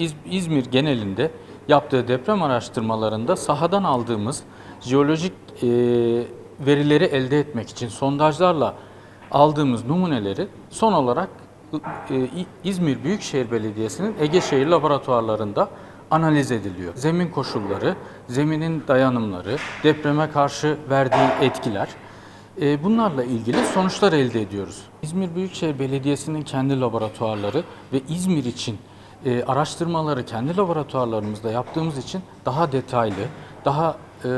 İz- İzmir genelinde yaptığı deprem araştırmalarında sahadan aldığımız jeolojik e, verileri elde etmek için sondajlarla aldığımız numuneleri son olarak e, İzmir Büyükşehir Belediyesi'nin Ege Şehir Laboratuvarlarında analiz ediliyor. Zemin koşulları, zeminin dayanımları, depreme karşı verdiği etkiler e, bunlarla ilgili sonuçlar elde ediyoruz. İzmir Büyükşehir Belediyesi'nin kendi laboratuvarları ve İzmir için e, araştırmaları kendi laboratuvarlarımızda yaptığımız için daha detaylı, daha e,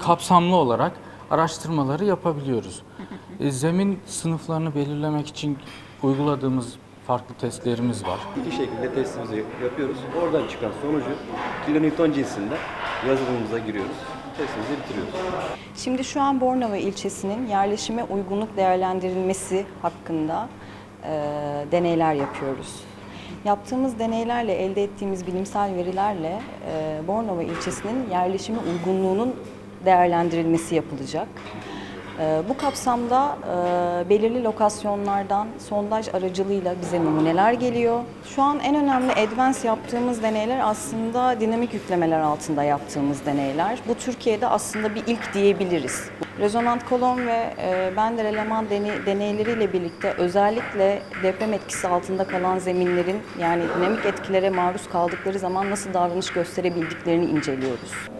kapsamlı olarak araştırmaları yapabiliyoruz. E, zemin sınıflarını belirlemek için uyguladığımız farklı testlerimiz var. İki şekilde testimizi yapıyoruz. Oradan çıkan sonucu kilonewton cinsinden yazılımımıza giriyoruz. Testimizi bitiriyoruz. Şimdi şu an Bornova ilçesinin yerleşime uygunluk değerlendirilmesi hakkında e, deneyler yapıyoruz. Yaptığımız deneylerle elde ettiğimiz bilimsel verilerle e, Bornova ilçesinin yerleşime uygunluğunun değerlendirilmesi yapılacak. E, bu kapsamda e, belirli lokasyonlardan sondaj aracılığıyla bize numuneler geliyor. Şu an en önemli advance yaptığımız deneyler aslında dinamik yüklemeler altında yaptığımız deneyler. Bu Türkiye'de aslında bir ilk diyebiliriz. Rezonant kolon ve e, bender eleman deney- deneyleriyle birlikte özellikle deprem etkisi altında kalan zeminlerin yani dinamik etkilere maruz kaldıkları zaman nasıl davranış gösterebildiklerini inceliyoruz.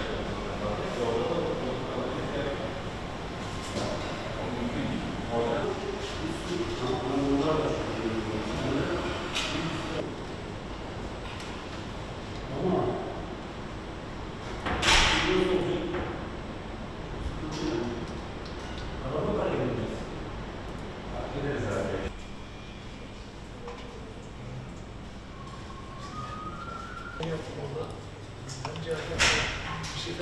Hayat orada. Bence bir şey